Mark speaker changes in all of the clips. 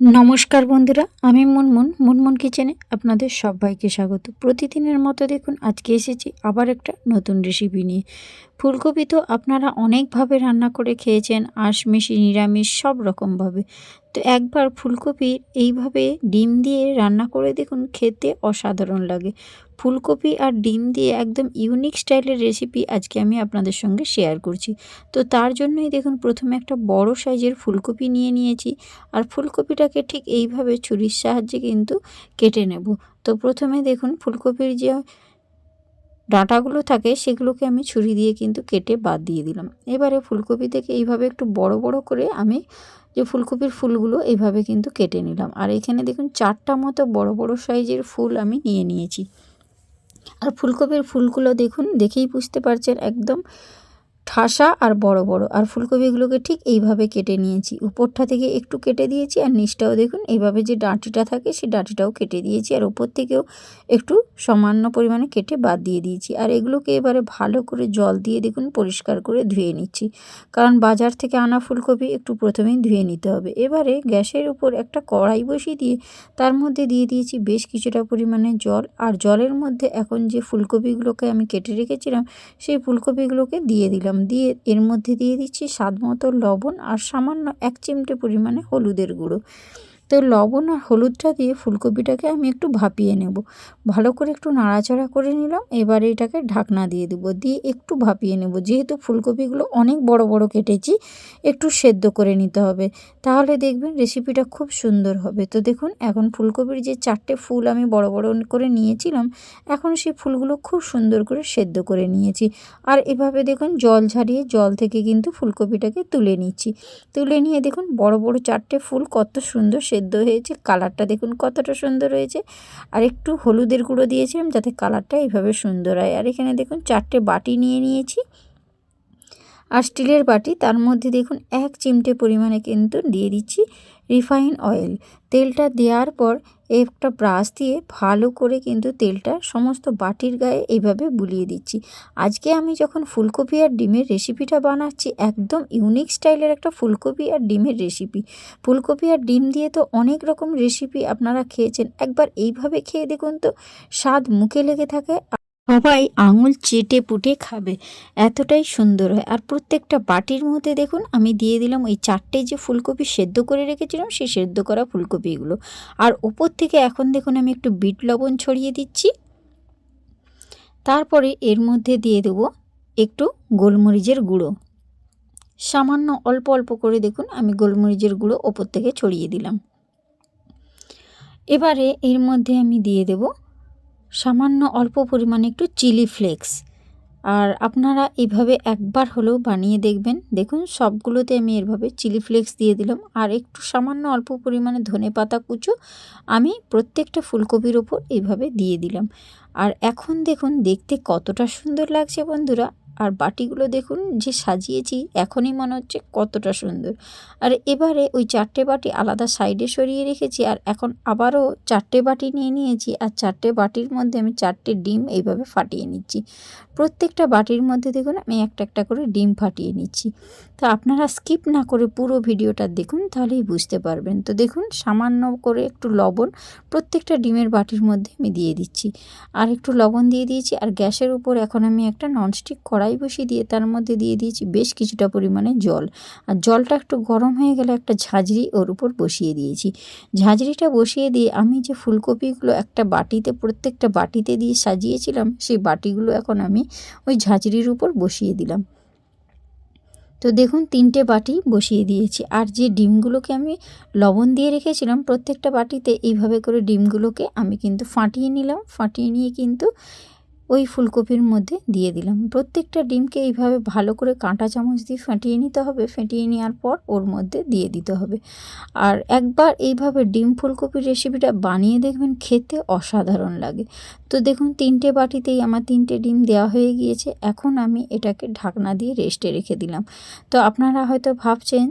Speaker 1: নমস্কার বন্ধুরা, আমি মুনমুন মুনমুন কিচেনে আপনাদের সবাইকে স্বাগত। প্রতিদিনের মতো দেখুন, আজকে এসেছি আবার একটা নতুন রেসিপি নিয়ে। ফুলকপি তো আপনারা অনেকভাবে রান্না করে খেয়েছেন, আশমিশি, নিরামিষ সব রকমভাবে তো একবার ফুলকপির এইভাবে ডিম দিয়ে রান্না করে দেখুন, খেতে অসাধারণ লাগে। ফুলকপি আর ডিম দিয়ে একদম ইউনিক স্টাইলের রেসিপি আজকে আমি আপনাদের সঙ্গে শেয়ার করছি। তো তার জন্যই দেখুন, প্রথমে একটা বড় সাইজের ফুলকপি নিয়ে নিয়েছি আর ফুলকপিটাকে ঠিক এইভাবে ছুরির সাহায্যে কিন্তু কেটে নেব। তো প্রথমে দেখুন, ফুলকপির যে ডাঁটাগুলো থাকে, সেগুলোকে আমি ছুরি দিয়ে কিন্তু কেটে বাদ দিয়ে দিলাম। এবারে ফুলকপি থেকে এইভাবে একটু বড় বড় করে আমি যে ফুলকপির ফুলগুলো এইভাবে কিন্তু কেটে নিলাম। আর এখানে দেখুন, চারটা মতো বড় বড় সাইজের ফুল আমি নিয়ে নিয়েছি। আর ফুলকপির ফুলগুলো দেখুন, দেখেই বুঝতে পারছেন, একদম ঠাসা আর বড় বড়। আর ফুলকপিগুলোকে ঠিক এইভাবে কেটে নিয়েছি। উপরটা থেকে একটু কেটে দিয়েছি আর নিচটাও দেখুন, এইভাবে যে ডাঁটিটা থাকে সেই ডাঁটিটাও কেটে দিয়েছি। আর উপর থেকেও একটু সামান্য পরিমাণে কেটে বাদ দিয়ে দিয়েছি। আর এগুলোকে এবারে ভালো করে জল দিয়ে দেখুন, পরিষ্কার করে ধুয়ে নিচ্ছি। কারণ বাজার থেকে আনা ফুলকপি একটু প্রথমেই ধুয়ে নিতে হবে। এবারে গ্যাসের উপর একটা কড়াই বসিয়ে দিয়ে তার মধ্যে দিয়ে দিয়েছি বেশ কিছুটা পরিমাণে জল। আর জলের মধ্যে এখন যে ফুলকপিগুলোকে আমি কেটে রেখেছিলাম, সেই ফুলকপিগুলোকে দিয়ে দিলাম। দিয়ে এর মধ্যে দিয়ে দিচ্ছি স্বাদ মতো লবণ আর সামান্য এক চিমটে পরিমাণে হলুদের গুঁড়ো। তো লবণ আর হলুদটা দিয়ে ফুলকপিটাকে আমি একটু ভাপিয়ে নেব। ভালো করে একটু নাড়াচাড়া করে নিলাম। এবারে এটাকে ঢাকনা দিয়ে দেবো। দিয়ে একটু ভাপিয়ে নেব। যেহেতু ফুলকপিগুলো অনেক বড় বড় কেটেছি, একটু সেদ্ধ করে নিতে হবে। তাহলে দেখবেন রেসিপিটা খুব সুন্দর হবে। তো দেখুন, এখন ফুলকপির যে চারটে ফুল আমি বড় বড় করে নিয়েছিলাম, এখন সেই ফুলগুলো খুব সুন্দর করে সেদ্ধ করে নিয়েছি। আর এভাবে দেখুন, জল ঝারিয়ে জল থেকে কিন্তু ফুলকপিটাকে তুলে নিচ্ছি। তুলে নিয়ে দেখুন, বড় বড় চারটে ফুল কত সুন্দর সেদ্ধ হয়েছে, কালারটা দেখুন কতটা সুন্দর হয়েছে। আর একটু হলুদের গুঁড়ো দিয়েছিলাম যাতে কালারটা এইভাবে সুন্দর হয়। আর এখানে দেখুন চারটে বাটি নিয়ে নিয়েছি আর স্টিলের বাটি। তার মধ্যে দেখুন এক চিমটে পরিমাণে কিন্তু দিয়ে দিচ্ছি রিফাইন অয়েল। তেলটা দেওয়ার পর একটা ব্রাশ দিয়ে ভালো করে কিন্তু তেলটা সমস্ত বাটির গায়ে এইভাবে বুলিয়ে দিচ্ছি। আজকে আমি যখন ফুলকপি আর ডিমের রেসিপিটা বানাচ্ছি, একদম ইউনিক স্টাইলের একটা ফুলকপি আর ডিমের রেসিপি। ফুলকপি আর ডিম দিয়ে তো অনেক রকম রেসিপি আপনারা খেয়েছেন, একবার এইভাবে খেয়ে দেখুন তো, স্বাদ মুখে লেগে থাকে। সবাই আঙুল চেটে পুটে খাবে। এতটাই সুন্দর হয়। আর প্রত্যেকটা বাটির মধ্যে দেখুন, আমি দিয়ে দিলাম ওই চারটে যে ফুলকপি সেদ্ধ করে রেখেছিলাম সেই সেদ্ধ করা ফুলকপিগুলো। আর ওপর থেকে এখন দেখুন, আমি একটু বিট লবণ ছড়িয়ে দিচ্ছি। তারপরে এর মধ্যে দিয়ে দেবো একটু গোলমরিচের গুঁড়ো। সামান্য অল্প অল্প করে দেখুন, আমি গোলমরিচের গুঁড়ো ওপর থেকে ছড়িয়ে দিলাম। এবারে এর মধ্যে আমি দিয়ে দেবো সামান্য অল্প পরিমাণে একটু চিলি ফ্লেক্স। আর আপনারা এইভাবে একবার হলেও বানিয়ে দেখবেন। দেখুন, সবগুলোতে আমি এভাবে চিলি ফ্লেক্স দিয়ে দিলাম। আর একটু সামান্য অল্প পরিমাণে ধনে পাতা কুচো আমি প্রত্যেকটা ফুলকপির ওপর এইভাবে দিয়ে দিলাম। আর এখন দেখুন, দেখতে কতটা সুন্দর লাগছে বন্ধুরা। আর বাটিগুলো দেখুন যে সাজিয়েছি, এখনই মনে হচ্ছে কতটা সুন্দর। আর এবারে ওই চারটে বাটি আলাদা সাইডে সরিয়ে রেখেছি আর এখন আবারও চারটে বাটি নিয়ে নিয়েছি আর চারটে বাটির মধ্যে আমি চারটে ডিম এইভাবে ফাটিয়ে নিচ্ছি। প্রত্যেকটা বাটির মধ্যে দেখুন আমি একটা একটা করে ডিম ফাটিয়ে নিচ্ছি। তো আপনারা স্কিপ না করে পুরো ভিডিওটা দেখুন, তাহলেই বুঝতে পারবেন। তো দেখুন, সামান্য করে একটু লবণ প্রত্যেকটা ডিমের বাটির মধ্যে আমি দিয়ে দিচ্ছি। আর একটু লবণ দিয়ে দিয়েছি, আর গ্যাসের উপর এখন আমি একটা ননস্টিক কড়াই বসিয়ে দিয়ে তার মধ্যে দিয়ে দিয়েছি বেশ কিছুটা পরিমাণে জল। আর জলটা একটু গরম হয়ে গেলে একটা ঝাঁঝরি ওর উপর বসিয়ে দিয়েছি। ঝাঁঝরিটা বসিয়ে দিয়ে আমি যে ফুলকপিগুলো একটা বাটিতে, প্রত্যেকটা বাটিতে দিয়ে সাজিয়েছিলাম, সেই বাটিগুলো এখন আমি ওই ঝাঁঝরির উপর বসিয়ে দিলাম। তো দেখুন, তিনটে বাটি বসিয়ে দিয়েছি। আর যে ডিমগুলোকে আমি লবণ দিয়ে রেখেছিলাম, প্রত্যেকটা বাটিতে এইভাবে করে ডিমগুলোকে আমি কিন্তু ফাটিয়ে নিলাম। ফাটিয়ে নিয়ে কিন্তু ওই ফুলকপির মধ্যে দিয়ে দিলাম। প্রত্যেকটা ডিমকে এইভাবে ভালো করে কাঁটা চামচ দিয়ে ফাটিয়ে নিতে হবে। ফেটিয়ে নেওয়ার পর ওর মধ্যে দিয়ে দিতে হবে। আর একবার এইভাবে ডিম ফুলকপির রেসিপিটা বানিয়ে দেখবেন, খেতে অসাধারণ লাগে। তো দেখুন, তিনটে বাটিতেই আমার তিনটে ডিম দেওয়া হয়ে গিয়েছে। এখন আমি এটাকে ঢাকনা দিয়ে রেস্টে রেখে দিলাম। তো আপনারা হয়তো ভাবছেন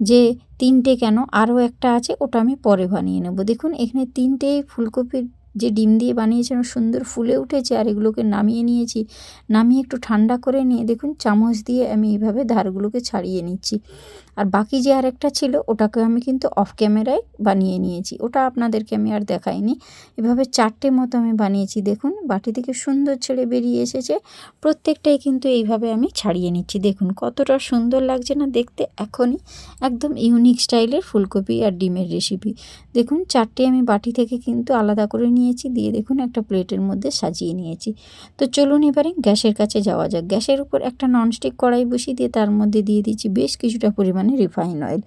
Speaker 1: যে তিনটে কেন? আরও একটা আছে, ওটা আমি পরে বানিয়ে নেব। দেখুন, এখানে তিনটেই ফুলকপির যে ডিম দিয়ে বানিয়েছিলাম সুন্দর ফুলে উঠেছে আর এগুলোকে নামিয়ে নিয়েছি। নামিয়ে একটু ঠান্ডা করে নিয়ে দেখুন, চামচ দিয়ে আমি এইভাবে ধারগুলোকে ছাড়িয়ে নিচ্ছি। আর বাকি যে আরেকটা ছিল, ওটাকে আমি কিন্তু অফ ক্যামেরায় বানিয়ে নিয়েছি। ওটা আপনাদেরকে আমি আর দেখাইনি। এভাবে চারটে মতো আমি বানিয়েছি, দেখুন। বাটি থেকে সুন্দর ছেড়ে বেরিয়ে এসেছে। প্রত্যেকটাই কিন্তু এইভাবে আমি ছাড়িয়ে নিচ্ছি। দেখুন, কতটা সুন্দর লাগছে না দেখতে। এখনই একদম ইউনিক স্টাইলের ফুলকপি আর ডিমের রেসিপি দেখুন, চারটে আমি বাটি থেকে কিন্তু আলাদা করে নিয়েছি। দিয়ে দেখুন, একটা প্লেটের মধ্যে সাজিয়ে নিয়েছি। তো চলুন এবারে গ্যাসের কাছে যাওয়া যাক। গ্যাসের উপর একটা ননস্টিক কড়াই বসিয়ে দিয়ে তার মধ্যে দিয়ে দিচ্ছি বেশ কিছুটা পরিমাণে রিফাইন অয়েল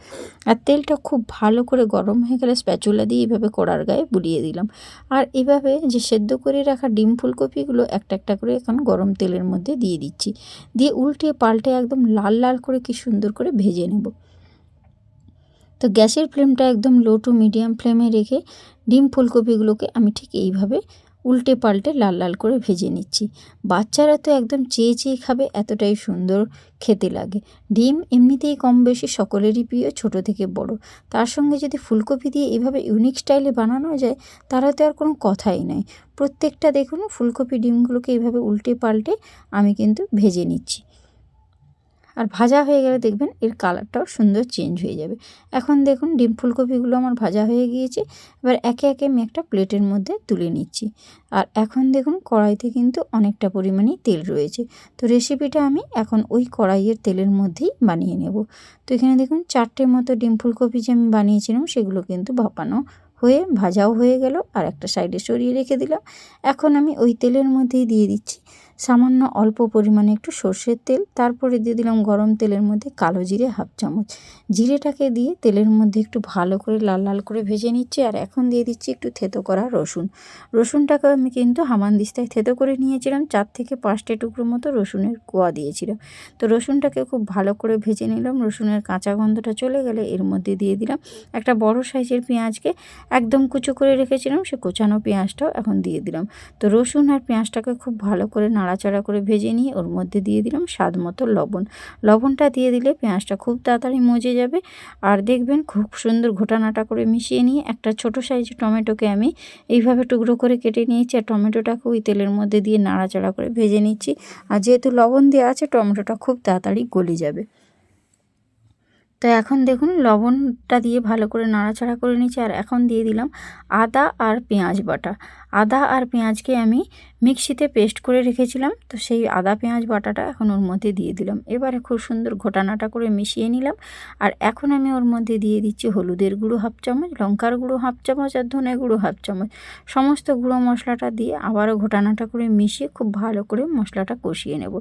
Speaker 1: আর তেলটা খুব ভালো করে গরম হয়ে গেলে স্প্যাচুলা দিয়ে এইভাবে কড়ার গায়ে বুলিয়ে দিলাম। আর এভাবে যে সেদ্ধ করে রাখা ডিম ফুলকপিগুলো একটা একটা করে এখন গরম তেলের মধ্যে দিয়ে দিচ্ছি। দিয়ে উল্টে পাল্টে একদম লাল লাল করে কি সুন্দর করে ভেজে নেব। তো গ্যাসের ফ্লেমটা একদম লো টু মিডিয়াম ফ্লেমে রেখে ডিম ফুলকপিগুলোকে আমি ঠিক এইভাবে উল্টে পাল্টে লাল লাল করে ভেজে নিচ্ছি। বাচ্চারা তো একদম চেয়ে চেয়ে খাবে, এতটাই সুন্দর খেতে লাগে। ডিম এমনিতেই কম বেশি সকলেরই প্রিয়, ছোট থেকে বড়। তার সঙ্গে যদি ফুলকপি দিয়ে এভাবে ইউনিক স্টাইলে বানানো যায়, তারা তো আর কোনো কথাই নাই প্রত্যেকটা দেখুন, ফুলকপি ডিমগুলোকে এইভাবে উল্টে পাল্টে আমি কিন্তু ভেজে নিচ্ছি। আর ভাজা হয়ে গেলে দেখবেন এর কালারটাও সুন্দর চেঞ্জ হয়ে যাবে। এখন দেখুন ডিম ফুলকপিগুলো আমার ভাজা হয়ে গিয়েছে, এবার একে একে আমি একটা প্লেটের মধ্যে তুলে নিচ্ছি। আর এখন দেখুন কড়াইতে কিন্তু অনেকটা পরিমাণেই তেল রয়েছে, তো রেসিপিটা আমি এখন ওই কড়াইয়ের তেলের মধ্যেই বানিয়ে নেব। তো এখানে দেখুন চারটে মতো ডিম ফুলকপি যে আমি বানিয়েছিলাম সেগুলো কিন্তু ভাপানো হয়ে, ভাজাও হয়ে গেল, আর একটা সাইডে সরিয়ে রেখে দিলাম। এখন আমি ওই তেলের মধ্যেই দিয়ে দিচ্ছি সামান্য অল্প পরিমাণে একটু সর্ষের তেল, তারপরে দিয়ে দিলাম গরম তেলের মধ্যে কালো জিরে হাফ চামচ। জিরেটাকে দিয়ে তেলের মধ্যে একটু ভালো করে লাল লাল করে ভেজে নিচ্ছি আর এখন দিয়ে দিচ্ছি একটু থেতো করা রসুন। রসুনটাকে আমি কিন্তু হামানদিস্তায় থেতো করে নিয়েছিলাম, চার থেকে পাঁচটা টুকরো মতো রসুনের কোয়া দিয়েছিলাম তো রসুনটাকে খুব ভালো করে ভেজে নিলাম, রসুনের কাঁচা গন্ধটা চলে গেলে এর মধ্যে দিয়ে দিলাম একটা বড় সাইজের পেঁয়াজকে একদম কুচো করে রেখেছিলাম, সে কোচানো পেঁয়াজটাও এখন দিয়ে দিলাম। তো রসুন আর পেঁয়াজটাকে খুব ভালো করে নাড়াচাড়া করে ভেজে নিয়ে ওর মধ্যে দিয়ে দিলাম স্বাদ মতো লবণ। লবণটা দিয়ে দিলে পেঁয়াজটা খুব তাড়াতাড়ি মজে যাবে। আর দেখবেন খুব সুন্দর ঘোটানাটা করে মিশিয়ে নিয়ে একটা ছোট সাইজের টমেটোকে আমি এইভাবে টুকরো করে কেটে নিয়েছি আর টমেটোটাকে ওই তেলের মধ্যে দিয়ে নাড়াচাড়া করে ভেজে নিচ্ছি। আর যেহেতু লবণ দেওয়া আছে টমেটোটা খুব তাড়াতাড়ি গলে যাবে। তো এখন দেখুন লবণটা দিয়ে ভালো করে নাড়াচাড়া করে নিচ্ছি। আর এখন দিয়ে দিলাম আদা আর পেঁয়াজ বাটা। আদা আর পেঁয়াজকে আমি মিক্সিতে পেস্ট করে রেখেছিলাম। তো সেই আদা, পেঁয়াজ, বাটাটা এখন ওর মধ্যে দিয়ে দিলাম। এবারে খুব সুন্দর ঘোটানাটা করে মিশিয়ে নিলাম। আর এখন আমি ওর মধ্যে দিয়ে দিচ্ছি হলুদের গুঁড়ো হাফ চামচ, লঙ্কার গুঁড়ো হাফ চামচ আর ধনে গুঁড়ো হাফ চামচ। সমস্ত গুঁড়ো মশলাটা দিয়ে আবারও ঘোটানাটা করে মিশিয়ে খুব ভালো করে মশলাটা কষিয়ে নেব।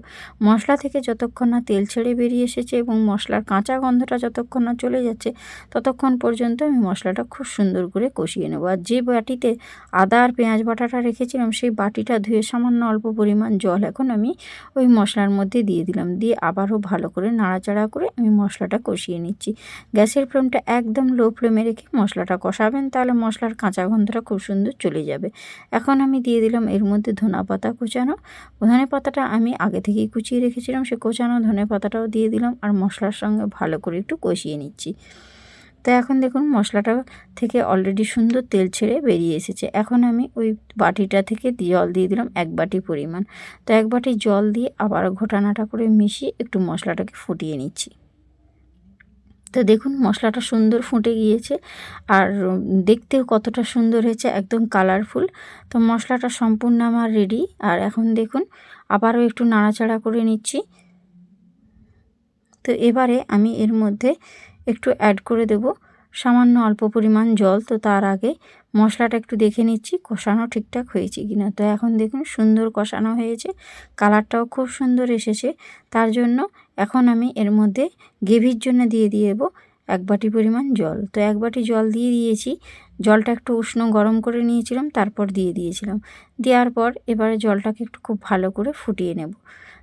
Speaker 1: মশলা থেকে যতক্ষণ না তেল ছেড়ে বেরিয়ে এসেছে এবং মশলার কাঁচা গন্ধটা যতক্ষণ না চলে যাচ্ছে, ততক্ষণ পর্যন্ত আমি মশলাটা খুব সুন্দর করে কষিয়ে নেব। আর যে বাটিতে আদা আর পেঁয়াজ পেঁয়াজ বাটাটা রেখেছিলাম, সেই বাটিটা ধুয়ে সামান্য অল্প পরিমাণ জল এখন আমি ওই মশলার মধ্যে দিয়ে দিলাম। দিয়ে আবারও ভালো করে নাড়াচাড়া করে আমি মশলাটা কষিয়ে নিচ্ছি। গ্যাসের ফ্লেমটা একদম লো ফ্লেমে রেখে মশলাটা কষাবেন, তাহলে মশলার কাঁচা গন্ধটা খুব সুন্দর চলে যাবে। এখন আমি দিয়ে দিলাম এর মধ্যে ধনা পাতা কুচানো। ধনে পাতাটা আমি আগে থেকেই কুচিয়ে রেখেছিলাম, সে কোচানো ধনে পাতাটাও দিয়ে দিলাম আর মশলার সঙ্গে ভালো করে একটু কষিয়ে নিচ্ছি। তো এখন দেখুন মশলাটা থেকে অলরেডি সুন্দর তেল ছেড়ে বেরিয়ে এসেছে। এখন আমি ওই বাটিটা থেকে জল দিয়ে দিলাম এক বাটি পরিমাণ। তো এক বাটি জল দিয়ে আবার ঘোটানাটা করে মিশিয়ে একটু মশলাটাকে ফুটিয়ে নিচ্ছি। তো দেখুন মশলাটা সুন্দর ফুটে গিয়েছে আর দেখতেও কতটা সুন্দর হয়েছে, একদম কালারফুল তো মশলাটা সম্পূর্ণ আমার রেডি আর এখন দেখুন আবারও একটু নাড়াচাড়া করে নিচ্ছি। তো এবারে আমি এর মধ্যে একটু অ্যাড করে দেব। সামান্য অল্প পরিমাণ জল, তো তার আগে মশলাটা একটু দেখে নিচ্ছি, কষানো ঠিকঠাক হয়েছে কি না তো এখন দেখুন সুন্দর কষানো হয়েছে, কালারটাও খুব সুন্দর এসেছে। তার জন্য এখন আমি এর মধ্যে গ্রেভির জন্য দিয়ে দিয়ে দেবো এক বাটি পরিমাণ জল। তো এক বাটি জল দিয়ে দিয়েছি, জলটা একটু উষ্ণ গরম করে নিয়েছিলাম, তারপর দিয়ে দিয়েছিলাম। দেওয়ার পর এবারে জলটাকে একটু খুব ভালো করে ফুটিয়ে নেব।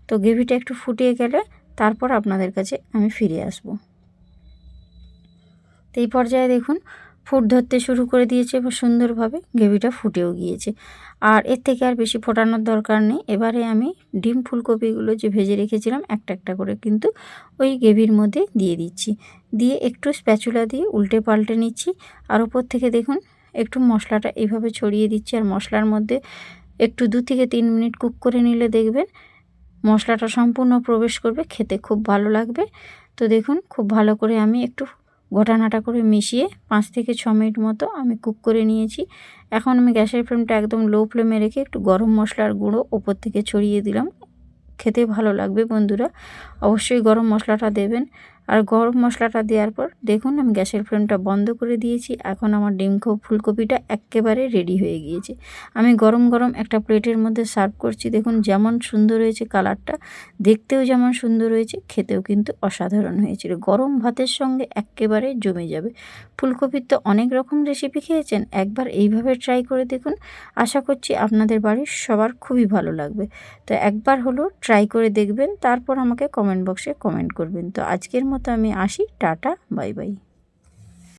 Speaker 1: তো গ্রেভিটা একটু ফুটিয়ে গেলে তারপর আপনাদের কাছে আমি ফিরে আসব। তো এই পর্যায়ে দেখুন, ফুট ধরতে শুরু করে দিয়েছে এবং সুন্দরভাবে গ্রেভিটা ফুটেও গিয়েছে। আর এর থেকে আর বেশি ফোটানোর দরকার নেই। এবারে আমি ডিম ফুলকপিগুলো যে ভেজে রেখেছিলাম, একটা একটা করে কিন্তু ওই গ্রেভির মধ্যে দিয়ে দিচ্ছি। দিয়ে একটু স্প্যাচুলা দিয়ে উল্টে পাল্টে নিচ্ছি। আর ওপর থেকে দেখুন, একটু মশলাটা এইভাবে ছড়িয়ে দিচ্ছি। আর মশলার মধ্যে একটু দু থেকে তিন মিনিট কুক করে নিলে দেখবেন, মশলাটা সম্পূর্ণ প্রবেশ করবে, খেতে খুব ভালো লাগবে। তো দেখুন, খুব ভালো করে আমি একটু গোটানাটা করে মিশিয়ে পাঁচ থেকে ছ মিনিট মতো আমি কুক করে নিয়েছি। এখন আমি গ্যাসের ফ্লেমটা একদম লো ফ্লেমে রেখে একটু গরম মশলার গুঁড়ো ওপর থেকে ছড়িয়ে দিলাম। খেতে ভালো লাগবে বন্ধুরা। অবশ্যই গরম মশলাটা দেবেন। আর গরম মশলাটা দেওয়ার পর দেখুন আমি গ্যাসের ফ্লেমটা বন্ধ করে দিয়েছি। এখন আমার ডিম ফুলকপিটা একেবারে রেডি হয়ে গিয়েছে। আমি গরম গরম একটা প্লেটের মধ্যে সার্ভ করছি। দেখুন যেমন সুন্দর হয়েছে কালারটা দেখতেও যেমন সুন্দর হয়েছে, খেতেও কিন্তু অসাধারণ হয়েছিল গরম ভাতের সঙ্গে একেবারে জমে যাবে। ফুলকপির তো অনেক রকম রেসিপি খেয়েছেন, একবার এইভাবে ট্রাই করে দেখুন। আশা করছি আপনাদের বাড়ির সবার খুবই ভালো লাগবে। তো একবার হলো ট্রাই করে দেখবেন, তারপর আমাকে কমেন্ট বক্সে কমেন্ট করবেন। তো আজকের মতো আমি আসি টাটা বাই বাই।